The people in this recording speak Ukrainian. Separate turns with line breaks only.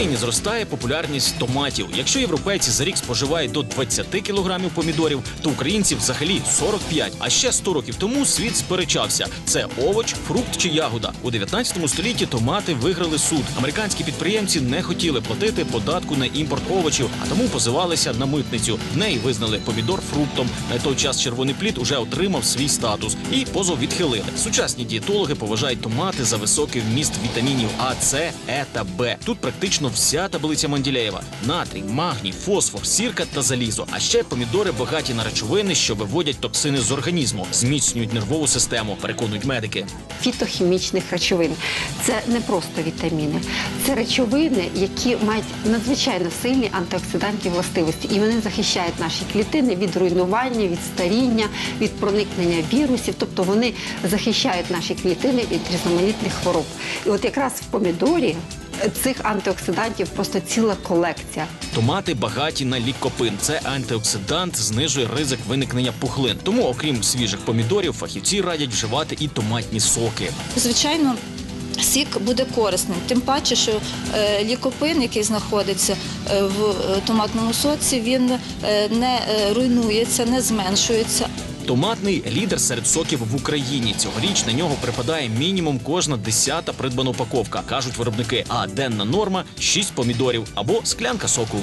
Україні зростає популярність томатів. Якщо європейці за рік споживають до 20 кілограмів помідорів, то українці взагалі 45. А ще 100 років тому світ сперечався: це овоч, фрукт чи ягода. У 19 столітті томати виграли суд. Американські підприємці не хотіли платити податку на імпорт овочів, а тому позивалися на митницю. В неї визнали помідор фруктом. На той час червоний плід уже отримав свій статус і позов відхилили. Сучасні дієтологи поважають томати за високий вміст вітамінів А, С, Е та Б. Тут практично вся таблиця Менділеєва: натрій, магній, фосфор, сірка та залізо. А ще помідори багаті на речовини, що виводять токсини з організму, зміцнюють нервову систему, переконують медики.
фітохімічних речовин. Це не просто вітаміни, це речовини, які мають надзвичайно сильні антиоксидантні властивості, і вони захищають наші клітини від руйнування, від старіння, від проникнення вірусів. Тобто вони захищають наші клітини від різноманітних хвороб. І от якраз в помідорі цих антиоксидантів просто ціла колекція.
Томати багаті на лікопин. Це антиоксидант, знижує ризик виникнення пухлин. Тому, окрім свіжих помідорів, фахівці радять вживати і томатні соки.
Звичайно. Сік буде корисним, тим паче, що е, лікопин, який знаходиться е, в е, томатному соці, він не руйнується, не зменшується,
Томатний лідер серед соків в Україні. Цьогоріч на нього припадає мінімум кожна десята придбана упаковка, кажуть виробники. А денна норма 6 помідорів або склянка соку.